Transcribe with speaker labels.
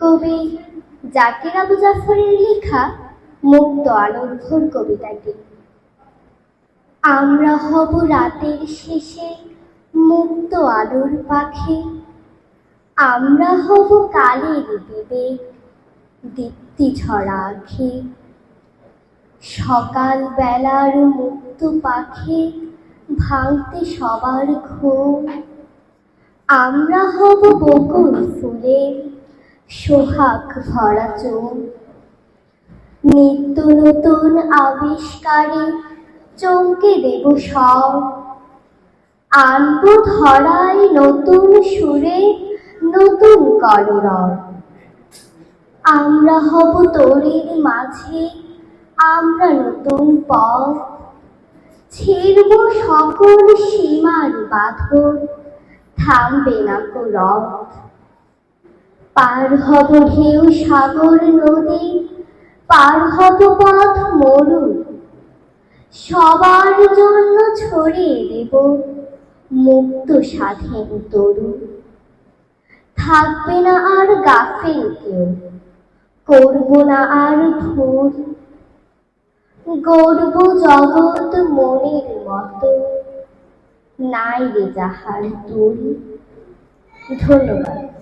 Speaker 1: কবি জাকির আবু জাফরের লেখা মুক্ত আলোর ভোর কবিতাটি। আমরা হব রাতের শেষে মুক্ত আলোর পাখি। আমরা হব কালের বিবেক দীপ্তি ছড়া আখি। সকাল বেলার মুক্ত পাখি ভাঙতে সবার ঘুম আমরা হব বকুল ফুলের সোহাগ ভরা চোখ। নিত্য নতুন আবিষ্কারে চমকে দেব সব। আনব ধরায় নতুন সুরে নতুন কলরব। আমরা হব তোরের মাঝে, আমরা নতুন পথ। ছিড়ব সকল সীমার বাঁধন, থামবে না রথ পার হব ঢেউ সাগর নদী, পার হব পথ মরু। সবার জন্য ছড়িয়ে দেব মুক্ত স্বাধীন তরু। থাকবে না আর গাফেল কেউ, করব না আর ভুল। গর্ব জগৎ মনের মতো, নাই রে যাহার তুল ধন্যবাদ।